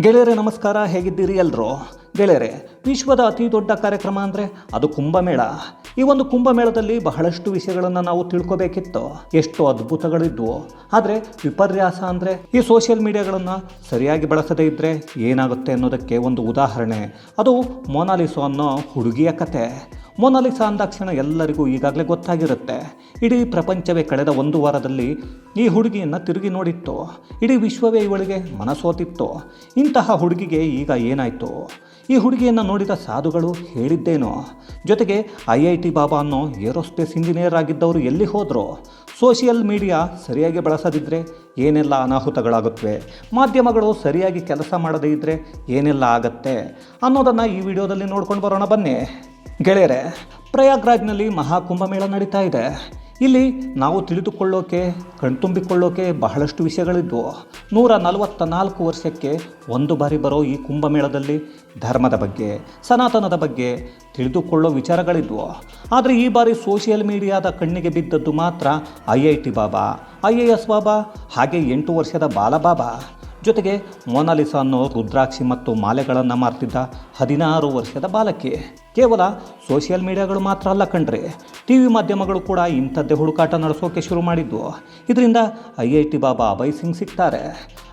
ಗೆಳೆಯರೆ, ನಮಸ್ಕಾರ. ಹೇಗಿದ್ದೀರಿ ಎಲ್ಲರೂ ಗೆಳೆಯರೆ, ವಿಶ್ವದ ಅತಿ ದೊಡ್ಡ ಕಾರ್ಯಕ್ರಮ ಅಂದರೆ ಅದು ಕುಂಭಮೇಳ. ಈ ಒಂದು ಕುಂಭಮೇಳದಲ್ಲಿ ಬಹಳಷ್ಟು ವಿಷಯಗಳನ್ನು ನಾವು ತಿಳ್ಕೋಬೇಕಿತ್ತು. ಎಷ್ಟು ಅದ್ಭುತಗಳಿದ್ವು. ಆದರೆ ವಿಪರ್ಯಾಸ ಅಂದರೆ ಈ ಸೋಷಿಯಲ್ ಮೀಡಿಯಾಗಳನ್ನು ಸರಿಯಾಗಿ ಬಳಸದೇ ಇದ್ದರೆ ಏನಾಗುತ್ತೆ ಅನ್ನೋದಕ್ಕೆ ಒಂದು ಉದಾಹರಣೆ. ಅದು ಮೊನಾಲಿಸೋ ಅನ್ನೋ ಹುಡುಗಿಯ ಕತೆ. ಮೊನಾಲಿಸಾ ಅಂದಾಕ್ಷಣ ಎಲ್ಲರಿಗೂ ಈಗಾಗಲೇ ಗೊತ್ತಾಗಿರುತ್ತೆ. ಇಡೀ ಪ್ರಪಂಚವೇ ಕಳೆದ ಒಂದು ವಾರದಲ್ಲಿ ಈ ಹುಡುಗಿಯನ್ನು ತಿರುಗಿ ನೋಡಿತ್ತು. ಇಡೀ ವಿಶ್ವವೇ ಇವಳಿಗೆ ಮನಸೋತಿತ್ತು. ಇಂತಹ ಹುಡುಗಿಗೆ ಈಗ ಏನಾಯಿತು? ಈ ಹುಡುಗಿಯನ್ನು ನೋಡಿದ ಸಾಧುಗಳು ಹೇಳಿದ್ದೇನೋ? ಜೊತೆಗೆ ಐ ಐ ಟಿ ಬಾಬಾ ಅನ್ನೋ ಏರೋಸ್ಪೇಸ್ ಇಂಜಿನಿಯರ್ ಆಗಿದ್ದವರು ಎಲ್ಲಿ ಹೋದರು? ಸೋಷಿಯಲ್ ಮೀಡಿಯಾ ಸರಿಯಾಗಿ ಬಳಸದಿದ್ದರೆ ಏನೆಲ್ಲ ಅನಾಹುತಗಳಾಗುತ್ತವೆ? ಮಾಧ್ಯಮಗಳು ಸರಿಯಾಗಿ ಕೆಲಸ ಮಾಡದೇ ಇದ್ದರೆ ಏನೆಲ್ಲ ಆಗತ್ತೆ? ಅನ್ನೋದನ್ನು ಈ ವಿಡಿಯೋದಲ್ಲಿ ನೋಡ್ಕೊಂಡು ಬರೋಣ ಬನ್ನಿ. ಗೆಳೆಯರೆ, ಪ್ರಯಾಗ್ರಾಜ್ನಲ್ಲಿ ಮಹಾಕುಂಭಮೇಳ ನಡೀತಾ ಇದೆ. ಇಲ್ಲಿ ನಾವು ತಿಳಿದುಕೊಳ್ಳೋಕೆ, ಕಣ್ತುಂಬಿಕೊಳ್ಳೋಕೆ ಬಹಳಷ್ಟು ವಿಷಯಗಳಿದ್ವು ನೂರ ನಲವತ್ತ ನಾಲ್ಕು ವರ್ಷಕ್ಕೆ ಒಂದು ಬಾರಿ ಬರೋ ಈ ಕುಂಭಮೇಳದಲ್ಲಿ ಧರ್ಮದ ಬಗ್ಗೆ, ಸನಾತನದ ಬಗ್ಗೆ ತಿಳಿದುಕೊಳ್ಳೋ ವಿಚಾರಗಳಿದ್ವು. ಆದರೆ ಈ ಬಾರಿ ಸೋಷಿಯಲ್ ಮೀಡಿಯಾದ ಕಣ್ಣಿಗೆ ಬಿದ್ದದ್ದು ಮಾತ್ರ I I T Baba. I A S Baba, ಹಾಗೆ ಎಂಟು ವರ್ಷದ ಬಾಲಬಾಬಾ. ಜೊತೆಗೆ ಮೊನಾಲಿಸಾ ಅನ್ನೋ ರುದ್ರಾಕ್ಷಿ ಮತ್ತು ಮಾಲೆಗಳನ್ನು ಮಾರ್ತಿದ್ದ ಹದಿನಾರು ವರ್ಷದ ಬಾಲಕಿ. ಕೇವಲ ಸೋಷಿಯಲ್ ಮೀಡಿಯಾಗಳು ಮಾತ್ರ ಅಲ್ಲ ಕಣ್ರಿ ಟಿ ವಿ ಮಾಧ್ಯಮಗಳು ಕೂಡ ಇಂಥದ್ದೇ ಹುಡುಕಾಟ ನಡೆಸೋಕೆ ಶುರು ಮಾಡಿದ್ದು. ಇದರಿಂದ I I T Baba Abhay Singh ಸಿಗ್ತಾರೆ.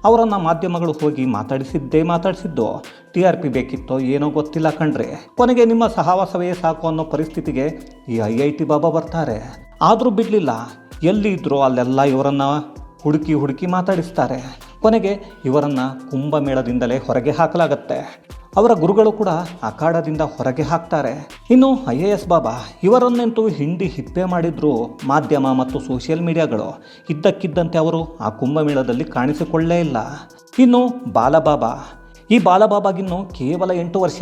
ಅವರನ್ನು ಮಾಧ್ಯಮಗಳು ಹೋಗಿ ಮಾತಾಡಿಸಿದ್ದೇ ಮಾತಾಡಿಸಿದ್ದು. ಟಿ ಆರ್ ಪಿ ಬೇಕಿತ್ತೋ ಏನೋ ಗೊತ್ತಿಲ್ಲ ಕಣ್ರಿ, ಕೊನೆಗೆ ನಿಮ್ಮ ಸಹವಾಸವೇ ಸಾಕು ಅನ್ನೋ ಪರಿಸ್ಥಿತಿಗೆ ಈ ಐ ಐ ಟಿ ಬಾಬಾ ಬರ್ತಾರೆ. ಆದರೂ ಬಿಡಲಿಲ್ಲ ಎಲ್ಲಿ ಇದ್ರೋ ಅಲ್ಲೆಲ್ಲ ಇವರನ್ನು ಹುಡುಕಿ ಹುಡುಕಿ ಮಾತಾಡಿಸ್ತಾರೆ. ಕೊನೆಗೆ ಇವರನ್ನು ಕುಂಭಮೇಳದಿಂದಲೇ ಹೊರಗೆ ಹಾಕಲಾಗತ್ತೆ. ಅವರ ಗುರುಗಳು ಕೂಡ ಅಖಾಡದಿಂದ ಹೊರಗೆ ಹಾಕ್ತಾರೆ. ಇನ್ನು ಐ ಎ ಎಸ್ ಬಾಬಾ ಇವರನ್ನಂತೂ ಹಿಂಡಿ ಹಿಪ್ಪೆ ಮಾಡಿದ್ರು ಮಾಧ್ಯಮ ಮತ್ತು ಸೋಷಿಯಲ್ ಮೀಡಿಯಾಗಳು. ಇದ್ದಕ್ಕಿದ್ದಂತೆ ಅವರು ಆ ಕುಂಭಮೇಳದಲ್ಲಿ ಕಾಣಿಸಿಕೊಳ್ಳೇ ಇಲ್ಲ. ಇನ್ನು ಬಾಲಬಾಬಾ. ಈ ಬಾಲಬಾಬಾಗಿನ್ನು ಕೇವಲ ಎಂಟು ವರ್ಷ.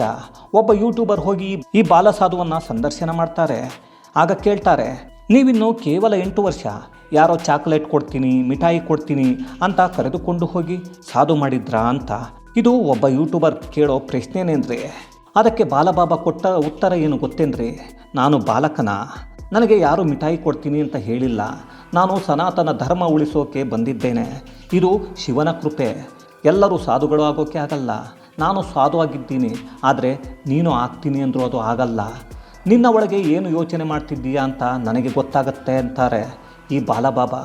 ಒಬ್ಬ ಯೂಟ್ಯೂಬರ್ ಹೋಗಿ ಈ ಬಾಲಸಾಧುವನ್ನು ಸಂದರ್ಶನ ಮಾಡ್ತಾರೆ. ಆಗ ಕೇಳ್ತಾರೆ ನೀವಿನ್ನು ಕೇವಲ ಎಂಟು ವರ್ಷ. ಯಾರೋ ಚಾಕ್ಲೇಟ್ ಕೊಡ್ತೀನಿ, ಮಿಠಾಯಿ ಕೊಡ್ತೀನಿ ಅಂತ ಕರೆದುಕೊಂಡು ಹೋಗಿ ಸಾಧು ಮಾಡಿದ್ರಾ ಅಂತ. ಇದು ಒಬ್ಬ ಯೂಟ್ಯೂಬರ್ ಕೇಳೋ ಪ್ರಶ್ನೆನೇನ್ರಿ? ಅದಕ್ಕೆ ಬಾಲಬಾಬಾ ಕೊಟ್ಟ ಉತ್ತರ ಏನು ಗೊತ್ತೇನ್ರಿ? ನಾನು ಬಾಲಕನ. ನನಗೆ ಯಾರು ಮಿಠಾಯಿ ಕೊಡ್ತೀನಿ ಅಂತ ಹೇಳಿಲ್ಲ. ನಾನು ಸನಾತನ ಧರ್ಮ ಉಳಿಸೋಕೆ ಬಂದಿದ್ದೇನೆ. ಇದು ಶಿವನ ಕೃಪೆ. ಎಲ್ಲರೂ ಸಾಧುಗಳು ಆಗೋಕೆ ಆಗಲ್ಲ. ನಾನು ಸಾಧು ಆಗಿದ್ದೀನಿ ಆದರೆ ನೀನು ಆಗ್ತೀನಿ ಅಂದರೂ ಅದು ಆಗಲ್ಲ. ನಿನ್ನ ಒಳಗೆ ಏನು ಯೋಚನೆ ಮಾಡ್ತಿದ್ದೀಯಾ ಅಂತ ನನಗೆ ಗೊತ್ತಾಗತ್ತೆ ಅಂತಾರೆ ಈ ಬಾಲಬಾಬಾ.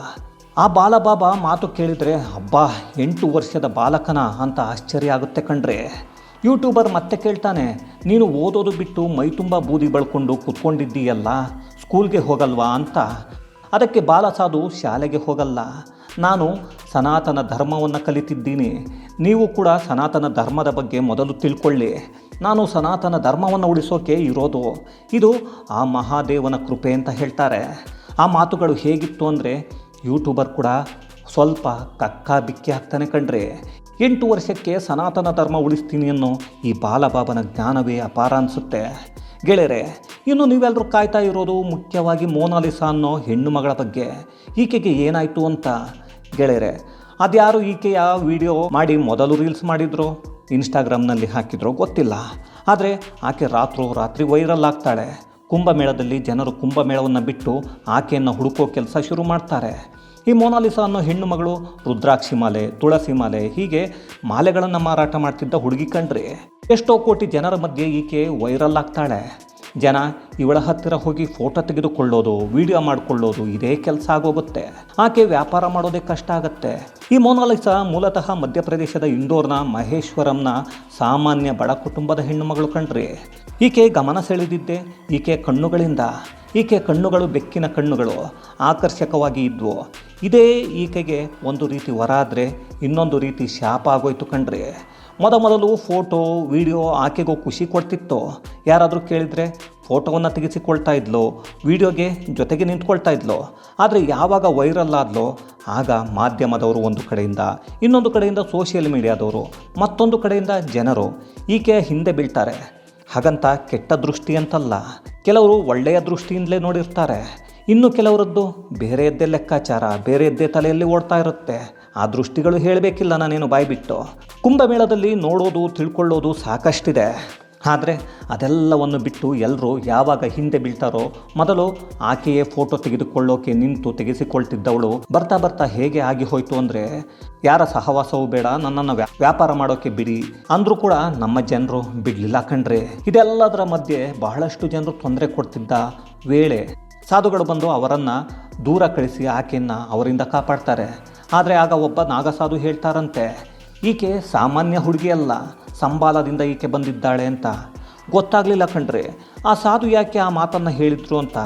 ಆ ಬಾಲಬಾಬಾ ಮಾತು ಕೇಳಿದರೆ, ಅಬ್ಬಾ, ಎಂಟು ವರ್ಷದ ಬಾಲಕನ ಅಂತ ಆಶ್ಚರ್ಯ ಆಗುತ್ತೆ ಕಣ್ರೆ. ಯೂಟ್ಯೂಬರ್ ಮತ್ತೆ ಕೇಳ್ತಾನೆ, ನೀನು ಓದೋದು ಬಿಟ್ಟು ಮೈ ತುಂಬ ಬೂದಿ ಬಳ್ಕೊಂಡು ಕೂತ್ಕೊಂಡಿದ್ದೀಯಲ್ಲ, ಸ್ಕೂಲ್ಗೆ ಹೋಗಲ್ವಾ ಅಂತ. ಅದಕ್ಕೆ ಬಾಲಸಾಧು ಶಾಲೆಗೆ ಹೋಗಲ್ಲ. ನಾನು ಸನಾತನ ಧರ್ಮವನ್ನು ಕಲಿತಿದ್ದೀನಿ. ನೀವು ಕೂಡ ಸನಾತನ ಧರ್ಮದ ಬಗ್ಗೆ ಮೊದಲು ತಿಳ್ಕೊಳ್ಳಿ. ನಾನು ಸನಾತನ ಧರ್ಮವನ್ನು ಉಳಿಸೋಕೆ ಇರೋದು. ಇದು ಆ ಮಹಾದೇವನ ಕೃಪೆ ಅಂತ ಹೇಳ್ತಾರೆ. ಆ ಮಾತುಗಳು ಹೇಗಿತ್ತು ಅಂದರೆ, ಯೂಟ್ಯೂಬರ್ ಕೂಡ ಸ್ವಲ್ಪ ಕಕ್ಕ ಬಿಕ್ಕಿ ಹಾಕ್ತಾನೆ ಕಣ್ರಿ. ಎಂಟು ವರ್ಷಕ್ಕೆ ಸನಾತನ ಧರ್ಮ ಉಳಿಸ್ತೀನಿ ಅನ್ನೋ ಈ ಬಾಲಬಾಬನ ಜ್ಞಾನವೇ ಅಪಾರ ಅನಿಸುತ್ತೆ. ಗೆಳೆಯರೆ, ಇನ್ನು ನೀವೆಲ್ಲರೂ ಕಾಯ್ತಾ ಇರೋದು ಮುಖ್ಯವಾಗಿ ಮೋನಾಲಿಸಾ ಅನ್ನೋ ಹೆಣ್ಣು ಮಗಳ ಬಗ್ಗೆ. ಈಕೆಗೆ ಏನಾಯಿತು ಅಂತ? ಗೆಳೆಯರೆ, ಅದ್ಯಾರು ಈಕೆಯ ವಿಡಿಯೋ ಮಾಡಿ ಮೊದಲು ರೀಲ್ಸ್ ಮಾಡಿದ್ರು? ಇನ್ಸ್ಟಾಗ್ರಾಮ್ನಲ್ಲಿ ಹಾಕಿದ್ರೋ ಗೊತ್ತಿಲ್ಲ. ಆದರೆ ಆಕೆ ರಾತ್ರೋ ರಾತ್ರಿ ವೈರಲ್ ಆಗ್ತಾಳೆ. ಕುಂಭಮೇಳದಲ್ಲಿ ಜನರು ಕುಂಭಮೇಳವನ್ನು ಬಿಟ್ಟು ಆಕೆಯನ್ನು ಹುಡುಕೋ ಕೆಲಸ ಶುರು ಮಾಡ್ತಾರೆ. ಈ ಮೋನಾಲಿಸಾ ಅನ್ನೋ ಹೆಣ್ಣು ಮಗಳು ರುದ್ರಾಕ್ಷಿ ಮಾಲೆ, ತುಳಸಿ ಮಾಲೆ, ಹೀಗೆ ಮಾಲೆಗಳನ್ನು ಮಾರಾಟ ಮಾಡ್ತಿದ್ದ ಹುಡುಗಿ ಕಂಡ್ರಿ ಎಷ್ಟೋ ಕೋಟಿ ಜನರ ಮಧ್ಯೆ ಈಕೆ ವೈರಲ್ ಆಗ್ತಾಳೆ. ಜನ ಇವಳ ಹತ್ತಿರ ಹೋಗಿ ಫೋಟೋ ತೆಗೆದುಕೊಳ್ಳೋದು, ವಿಡಿಯೋ ಮಾಡಿಕೊಳ್ಳೋದು ಇದೇ ಕೆಲಸ ಆಗೋಗುತ್ತೆ. ಆಕೆ ವ್ಯಾಪಾರ ಮಾಡೋದೇ ಕಷ್ಟ ಆಗುತ್ತೆ. ಈ ಮೋನಾಲಿಸಾ ಮೂಲತಃ ಮಧ್ಯಪ್ರದೇಶದ ಇಂದೋರ್ನ ಮಹೇಶ್ವರಂನ ಸಾಮಾನ್ಯ ಬಡ ಕುಟುಂಬದ ಹೆಣ್ಣುಮಗಳು ಕಣ್ರಿ. ಈಕೆ ಗಮನ ಸೆಳೆದಿದ್ದೆ, ಈಕೆ ಕಣ್ಣುಗಳಿಂದ. ಈಕೆ ಕಣ್ಣುಗಳು ಬೆಕ್ಕಿನ ಕಣ್ಣುಗಳು, ಆಕರ್ಷಕವಾಗಿ ಇದ್ವು. ಇದೇ ಈಕೆಗೆ ಒಂದು ರೀತಿ ವರ ಆದರೆ ಇನ್ನೊಂದು ರೀತಿ ಶಾಪ ಆಗೋಯ್ತು ಕಣ್ರಿ. ಮೊದಮೊದಲು ಫೋಟೋ, ವಿಡಿಯೋ ಆಕೆಗೂ ಖುಷಿ ಕೊಡ್ತಿತ್ತು. ಯಾರಾದರೂ ಕೇಳಿದರೆ ಫೋಟೋವನ್ನು ತೆಗೆಸಿಕೊಳ್ತಾ ಇದ್ಲು, ವಿಡಿಯೋಗೆ ಜೊತೆಗೆ ನಿಂತ್ಕೊಳ್ತಾ ಇದ್ಲು. ಆದರೆ ಯಾವಾಗ ವೈರಲ್ ಆದ್ಲೋ? ಆಗ ಮಾಧ್ಯಮದವರು ಒಂದು ಕಡೆಯಿಂದ, ಇನ್ನೊಂದು ಕಡೆಯಿಂದ ಸೋಷಿಯಲ್ ಮೀಡಿಯಾದವರು ಮತ್ತೊಂದು ಕಡೆಯಿಂದ ಜನರು. ಈಕೆ ಹಿಂದೆ ಬೀಳ್ತಾರೆ. ಹಾಗಂತ ಕೆಟ್ಟ ದೃಷ್ಟಿ ಅಂತಲ್ಲ, ಕೆಲವರು ಒಳ್ಳೆಯ ದೃಷ್ಟಿಯಿಂದಲೇ ನೋಡಿರ್ತಾರೆ. ಇನ್ನು ಕೆಲವರದ್ದು ಬೇರೆಯದ್ದೇ ಲೆಕ್ಕಾಚಾರ, ಬೇರೆಯದ್ದೇ ತಲೆಯಲ್ಲಿ ಓಡ್ತಾ ಇರುತ್ತೆ. ಆ ದೃಷ್ಟಿಗಳು ಹೇಳಬೇಕಿಲ್ಲ ನಾನೇನು ಬಾಯ್ಬಿಟ್ಟು ಕುಂಭಮೇಳದಲ್ಲಿ ನೋಡೋದು, ತಿಳ್ಕೊಳ್ಳೋದು ಸಾಕಷ್ಟಿದೆ. ಆದರೆ ಅದೆಲ್ಲವನ್ನು ಬಿಟ್ಟು ಎಲ್ಲರೂ ಯಾವಾಗ ಹಿಂದೆ ಬೀಳ್ತಾರೋ, ಮೊದಲು ಆಕೆಯೇ ಫೋಟೋ ತೆಗೆದುಕೊಳ್ಳೋಕೆ ನಿಂತು ತೆಗೆಸಿಕೊಳ್ತಿದ್ದವಳು. ಬರ್ತಾ ಬರ್ತಾ ಹೇಗೆ ಆಗಿ ಹೋಯಿತು ಅಂದರೆ, ಯಾರ ಸಹವಾಸವೂ ಬೇಡ, ನನ್ನನ್ನು ವ್ಯಾ- ವ್ಯಾಪಾರ ಮಾಡೋಕೆ ಬಿಡಿ. ಅಂದರೂ ಕೂಡ ನಮ್ಮ ಜನರು ಬಿಡಲಿಲ್ಲ ಕಣ್ರಿ. ಇದೆಲ್ಲದರ ಮಧ್ಯೆ ಬಹಳಷ್ಟು ಜನರು ತೊಂದರೆ ಕೊಡ್ತಿದ್ದ ವೇಳೆ ಸಾಧುಗಳು ಬಂದು ಅವರನ್ನು ದೂರ ಕಳಿಸಿ ಆಕೆಯನ್ನು ಅವರಿಂದ ಕಾಪಾಡ್ತಾರೆ. ಆದರೆ ಆಗ ಒಬ್ಬ ನಾಗಸಾಧು ಹೇಳ್ತಾರಂತೆ, ಈಕೆ ಸಾಮಾನ್ಯ ಹುಡುಗಿಯಲ್ಲ ಸಂಬಾಲದಿಂದ ಈಕೆ ಬಂದಿದ್ದಾಳೆ ಅಂತ. ಗೊತ್ತಾಗಲಿಲ್ಲ ಕಣ್ರಿ, ಆ ಸಾಧು ಯಾಕೆ ಆ ಮಾತನ್ನು ಹೇಳಿದ್ರು ಅಂತ.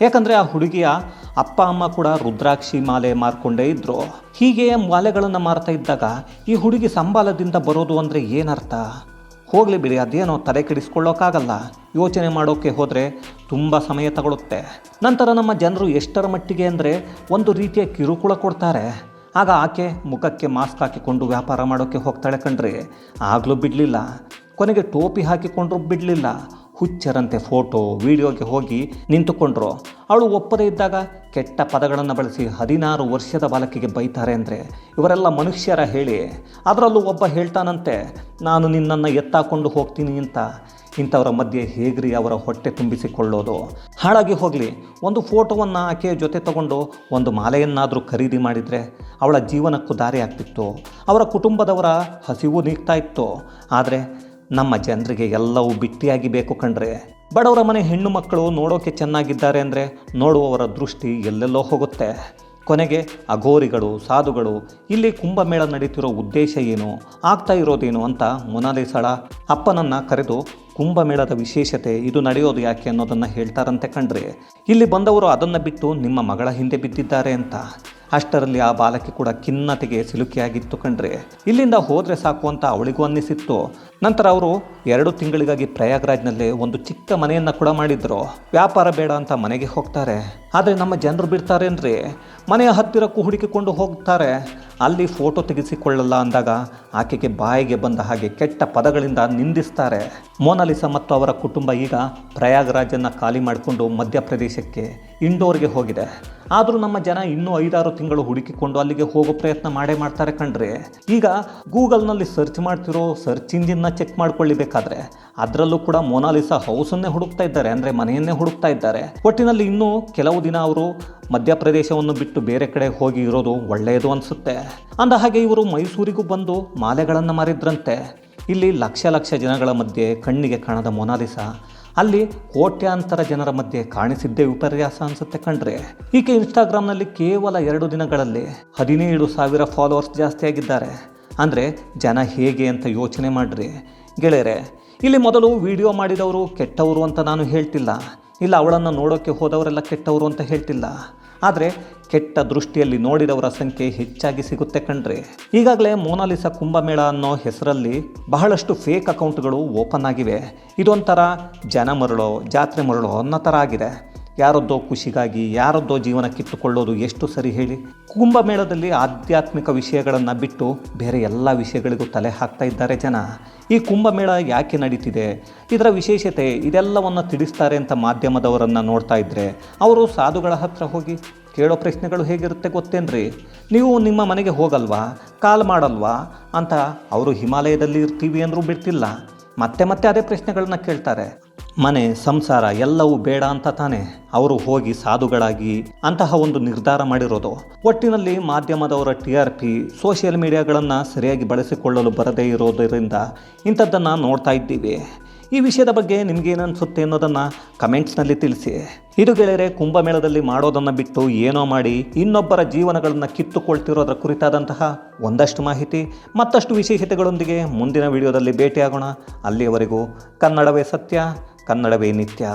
ಯಾಕಂದರೆ ಆ ಹುಡುಗಿಯ ಅಪ್ಪ ಅಮ್ಮ ಕೂಡ ರುದ್ರಾಕ್ಷಿ ಮಾಲೆ ಮಾರ್ಕೊಂಡೇ ಇದ್ದರು ಹೀಗೆ ಮಾಲೆಗಳನ್ನು ಮಾರ್ತಾ ಇದ್ದಾಗ ಈ ಹುಡುಗಿ ಸಂಬಾಲದಿಂದ ಬರೋದು ಅಂದರೆ ಏನರ್ಥ? ಹೋಗಲಿ ಬಿಡಿ, ಅದೇನೋ ತಲೆ ಕೆಡಿಸ್ಕೊಳ್ಳೋಕ್ಕಾಗಲ್ಲ ಯೋಚನೆ ಮಾಡೋಕ್ಕೆ ಹೋದರೆ ತುಂಬ ಸಮಯ ತಗೊಳುತ್ತೆ. ನಂತರ ನಮ್ಮ ಜನರು ಎಷ್ಟರ ಮಟ್ಟಿಗೆ ಅಂದರೆ ಒಂದು ರೀತಿಯ ಕಿರುಕುಳ ಕೊಡ್ತಾರೆ. ಆಗ ಆಕೆ ಮುಖಕ್ಕೆ ಮಾಸ್ಕ್ ಹಾಕಿಕೊಂಡು ವ್ಯಾಪಾರ ಮಾಡೋಕ್ಕೆ ಹೋಗ್ತಾಳೆ ಕಣ್ರಿ. ಆಗಲೂ ಬಿಡಲಿಲ್ಲ. ಕೊನೆಗೆ ಟೋಪಿ ಹಾಕಿಕೊಂಡ್ರು ಬಿಡಲಿಲ್ಲ. ಹುಚ್ಚರಂತೆ ಫೋಟೋ, ವಿಡಿಯೋಗೆ ಹೋಗಿ ನಿಂತುಕೊಂಡ್ರು. ಅವಳು ಒಪ್ಪದೇ ಇದ್ದಾಗ ಕೆಟ್ಟ ಪದಗಳನ್ನು ಬಳಸಿ ಹದಿನಾರು ವರ್ಷದ ಬಾಲಕಿಗೆ ಬೈತಾರೆ ಅಂದರೆ ಇವರೆಲ್ಲ ಮನುಷ್ಯರ ಹೇಳಿ. ಅದರಲ್ಲೂ ಒಬ್ಬ ಹೇಳ್ತಾನಂತೆ, ನಾನು ನಿನ್ನನ್ನು ಎತ್ತಾಕೊಂಡು ಹೋಗ್ತೀನಿ ಅಂತ. ಇಂಥವರ ಮಧ್ಯೆ ಹೇಗ್ರಿ ಅವರ ಹೊಟ್ಟೆ ತುಂಬಿಸಿಕೊಳ್ಳೋದು? ಹಾಳಾಗಿ ಹೋಗಲಿ. ಒಂದು ಫೋಟೋವನ್ನು ಆಕೆಯ ಜೊತೆ ತಗೊಂಡು ಒಂದು ಮಾಲೆಯನ್ನಾದರೂ ಖರೀದಿ ಮಾಡಿದರೆ ಅವಳ ಜೀವನಕ್ಕೂ ದಾರಿ ಆಗ್ತಿತ್ತು. ಅವರ ಕುಟುಂಬದವರ ಹಸಿವು ನೀಗ್ತಾ ಇತ್ತು. ಆದರೆ ನಮ್ಮ ಜನರಿಗೆ ಎಲ್ಲವೂ ಬಿಟ್ಟಿಯಾಗಿ ಬೇಕು ಕಂಡ್ರೆ ಬಡವರ ಮನೆ ಹೆಣ್ಣು ಮಕ್ಕಳು ನೋಡೋಕೆ ಚೆನ್ನಾಗಿದ್ದಾರೆ ಅಂದರೆ ನೋಡುವವರ ದೃಷ್ಟಿ ಎಲ್ಲೆಲ್ಲೋ ಹೋಗುತ್ತೆ. ಕೊನೆಗೆ ಅಘೋರಿಗಳು, ಸಾಧುಗಳು, ಇಲ್ಲಿ ಕುಂಭಮೇಳ ನಡೀತಿರೋ ಉದ್ದೇಶ ಏನು, ಆಗ್ತಾ ಇರೋದೇನು ಅಂತ ಮೊನಾಲಿಸಳ ಅಪ್ಪನನ್ನು ಕರೆದು ಕುಂಭಮೇಳದ ವಿಶೇಷತೆ ಇದು ನಡೆಯೋದು ಯಾಕೆ ಅನ್ನೋದನ್ನು ಹೇಳ್ತಾರಂತೆ ಕಣ್ರಿ. ಇಲ್ಲಿ ಬಂದವರು ಅದನ್ನು ಬಿಟ್ಟು ನಿಮ್ಮ ಮಗಳ ಹಿಂದೆ ಬಿದ್ದಿದ್ದಾರೆ ಅಂತ. ಅಷ್ಟರಲ್ಲಿ ಆ ಬಾಲಕಿ ಕೂಡ ಖಿನ್ನತೆಗೆ ಸಿಲುಕಿಯಾಗಿತ್ತು ಕಣ್ರಿ. ಇಲ್ಲಿಂದ ಹೋದರೆ ಸಾಕು ಅಂತ ಅವಳಿಗೂ ಅನ್ನಿಸಿತ್ತು. ನಂತರ ಅವರು ಎರಡು ತಿಂಗಳಿಗಾಗಿ ಪ್ರಯಾಗ್ರಾಜ್ನಲ್ಲಿ ಒಂದು ಚಿಕ್ಕ ಮನೆಯನ್ನು ಕೂಡ ಮಾಡಿದ್ರು. ವ್ಯಾಪಾರ ಬೇಡ ಅಂತ ಮನೆಗೆ ಹೋಗ್ತಾರೆ. ಆದರೆ ನಮ್ಮ ಜನರು ಬಿಡ್ತಾರೇನ್ರಿ? ಮನೆಯ ಹತ್ತಿರಕ್ಕೂ ಹುಡುಕಿಕೊಂಡು ಹೋಗ್ತಾರೆ. ಅಲ್ಲಿ ಫೋಟೋ ತೆಗೆಸಿಕೊಳ್ಳಲ್ಲ ಅಂದಾಗ ಆಕೆಗೆ ಬಾಯಿಗೆ ಬಂದ ಹಾಗೆ ಕೆಟ್ಟ ಪದಗಳಿಂದ ನಿಂದಿಸ್ತಾರೆ. ಮೋನಾಲಿಸಾ ಮತ್ತು ಅವರ ಕುಟುಂಬ ಈಗ ಪ್ರಯಾಗ್ರಾಜನ್ನು ಖಾಲಿ ಮಾಡಿಕೊಂಡು ಮಧ್ಯಪ್ರದೇಶಕ್ಕೆ ಇಂಡೋರ್ಗೆ ಹೋಗಿದೆ. ಆದರೂ ನಮ್ಮ ಜನ ಇನ್ನೂ ಐದಾರು ತಿಂಗಳು ಹುಡುಕಿಕೊಂಡು ಅಲ್ಲಿಗೆ ಹೋಗೋ ಪ್ರಯತ್ನ ಮಾಡೇ ಮಾಡ್ತಾರೆ ಕಂಡ್ರೆ ಈಗ ಗೂಗಲ್ನಲ್ಲಿ ಸರ್ಚ್ ಮಾಡ್ತಿರೋ ಸರ್ಚ್ ಇಂಜಿನ್ನ ಚೆಕ್ ಮಾಡ್ಕೊಳ್ಳಿ ಬೇಕಾದ್ರೆ ಅದರಲ್ಲೂ ಕೂಡ ಮೊನಾಲಿಸಾ ಹೌಸನ್ನೇ ಹುಡುಕ್ತಾ ಇದ್ದಾರೆ, ಅಂದರೆ ಮನೆಯನ್ನೇ ಹುಡುಕ್ತಾ ಇದ್ದಾರೆ. ಒಟ್ಟಿನಲ್ಲಿ ಇನ್ನೂ ಕೆಲವು ದಿನ ಅವರು ಮಧ್ಯಪ್ರದೇಶವನ್ನು ಬಿಟ್ಟು ಬೇರೆ ಕಡೆ ಹೋಗಿ ಇರೋದು ಒಳ್ಳೆಯದು ಅನಿಸುತ್ತೆ. ಅಂದ ಹಾಗೆ ಇವರು ಮೈಸೂರಿಗೂ ಬಂದು ಮಾಲೆಗಳನ್ನು ಮಾರಿದ್ರಂತೆ. ಇಲ್ಲಿ ಲಕ್ಷ ಲಕ್ಷ ಜನಗಳ ಮಧ್ಯೆ ಕಣ್ಣಿಗೆ ಕಾಣದ ಮೊನಾಲಿಸಾ ಅಲ್ಲಿ ಕೋಟ್ಯಾಂತರ ಜನರ ಮಧ್ಯೆ ಕಾಣಿಸಿದ್ದೇ ವಿಪರ್ಯಾಸ ಅನ್ಸುತ್ತೆ ಕಂಡ್ರೆ ಈಕೆ ಇನ್ಸ್ಟಾಗ್ರಾಮ್ನಲ್ಲಿ ಕೇವಲ ಎರಡು ದಿನಗಳಲ್ಲಿ ಹದಿನೇಳು ಸಾವಿರ ಫಾಲೋವರ್ಸ್ ಜಾಸ್ತಿ ಆಗಿದ್ದಾರೆ. ಅಂದರೆ ಜನ ಹೇಗೆ ಅಂತ ಯೋಚನೆ ಮಾಡಿರಿ. ಗೆಳೆಯರೆ, ಇಲ್ಲಿ ಮೊದಲು ವಿಡಿಯೋ ಮಾಡಿದವರು ಕೆಟ್ಟವರು ಅಂತ ನಾನು ಹೇಳ್ತಿಲ್ಲ. ಇಲ್ಲ, ಅವಳನ್ನು ನೋಡೋಕ್ಕೆ ಹೋದವರೆಲ್ಲ ಕೆಟ್ಟವರು ಅಂತ ಹೇಳ್ತಿಲ್ಲ. ಆದರೆ ಕೆಟ್ಟ ದೃಷ್ಟಿಯಲ್ಲಿ ನೋಡಿದವರ ಸಂಖ್ಯೆ ಹೆಚ್ಚಾಗಿ ಸಿಗುತ್ತೆ ಕಣ್ರಿ. ಈಗಾಗಲೇ ಮೋನಾಲಿಸಾ ಕುಂಭಮೇಳ ಅನ್ನೋ ಹೆಸರಲ್ಲಿ ಬಹಳಷ್ಟು ಫೇಕ್ ಅಕೌಂಟ್ಗಳು ಓಪನ್ ಆಗಿವೆ. ಇದೊಂಥರ ಜನ ಮರಳೋ ಜಾತ್ರೆ ಮರಳೋ ಅನ್ನೋ ಥರ ಆಗಿದೆ. ಯಾರದ್ದೋ ಖುಷಿಗಾಗಿ, ಯಾರದ್ದೋ ಜೀವನ ಕಿತ್ತುಕೊಳ್ಳೋದು ಎಷ್ಟು ಸರಿ ಹೇಳಿ. ಕುಂಭಮೇಳದಲ್ಲಿ ಆಧ್ಯಾತ್ಮಿಕ ವಿಷಯಗಳನ್ನು ಬಿಟ್ಟು ಬೇರೆ ಎಲ್ಲ ವಿಷಯಗಳಿಗೂ ತಲೆ ಹಾಕ್ತಾ ಇದ್ದಾರೆ ಜನ. ಈ ಕುಂಭಮೇಳ ಯಾಕೆ ನಡೀತಿದೆ? ಇದರ ವಿಶೇಷತೆ ಇದೆಲ್ಲವನ್ನು ತಿಳಿಸ್ತಾರೆ ಅಂತ ಮಾಧ್ಯಮದವರನ್ನು ನೋಡ್ತಾ ಇದ್ದರೆ ಅವರು ಸಾಧುಗಳ ಹತ್ರ ಹೋಗಿ ಕೇಳೋ ಪ್ರಶ್ನೆಗಳು ಹೇಗಿರುತ್ತೆ ಗೊತ್ತೇನ್ರಿ? ನೀವು ನಿಮ್ಮ ಮನೆಗೆ ಹೋಗಲ್ವಾ? ಕಾಲ್ ಮಾಡಲ್ವಾ? ಅಂತ ಅವರು ಹಿಮಾಲಯದಲ್ಲಿ ಇರ್ತೀವಿ ಅಂದರೂ ಬಿಡ್ತಿಲ್ಲ. ಮತ್ತೆ ಮತ್ತೆ ಅದೇ ಪ್ರಶ್ನೆಗಳನ್ನ ಕೇಳ್ತಾರೆ. ಮನೆ, ಸಂಸಾರ ಎಲ್ಲವೂ ಬೇಡ ಅಂತ ತಾನೆ ಅವರು ಹೋಗಿ ಸಾಧುಗಳಾಗಿ ಅಂತಹ ಒಂದು ನಿರ್ಧಾರ ಮಾಡಿರೋದು. ಒಟ್ಟಿನಲ್ಲಿ ಮಾಧ್ಯಮದವರ ಟಿ ಆರ್ ಪಿ ಸೋಷಿಯಲ್ ಮೀಡಿಯಾಗಳನ್ನು ಸರಿಯಾಗಿ ಬಳಸಿಕೊಳ್ಳಲು ಬರದೇ ಇರೋದರಿಂದ ಇಂಥದ್ದನ್ನು ನೋಡ್ತಾ ಇದ್ದೀವಿ. ಈ ವಿಷಯದ ಬಗ್ಗೆ ನಿಮ್ಗೇನು ಅನಿಸುತ್ತೆ ಅನ್ನೋದನ್ನು ಕಮೆಂಟ್ಸ್ನಲ್ಲಿ ತಿಳಿಸಿ. ಇದು ಗೆಳೆಯರೆ, ಕುಂಭಮೇಳದಲ್ಲಿ ಮಾಡೋದನ್ನು ಬಿಟ್ಟು ಏನೋ ಮಾಡಿ ಇನ್ನೊಬ್ಬರ ಜೀವನಗಳನ್ನು ಕಿತ್ತುಕೊಳ್ತಿರೋದ್ರ ಕುರಿತಾದಂತಹ ಒಂದಷ್ಟು ಮಾಹಿತಿ, ಮತ್ತಷ್ಟು ವಿಶೇಷತೆಗಳೊಂದಿಗೆ ಮುಂದಿನ ವಿಡಿಯೋದಲ್ಲಿ ಭೇಟಿಯಾಗೋಣ. ಅಲ್ಲಿಯವರೆಗೂ ಕನ್ನಡವೇ ಸತ್ಯ. ಕನ್ನಡವೇ ನಿತ್ಯ.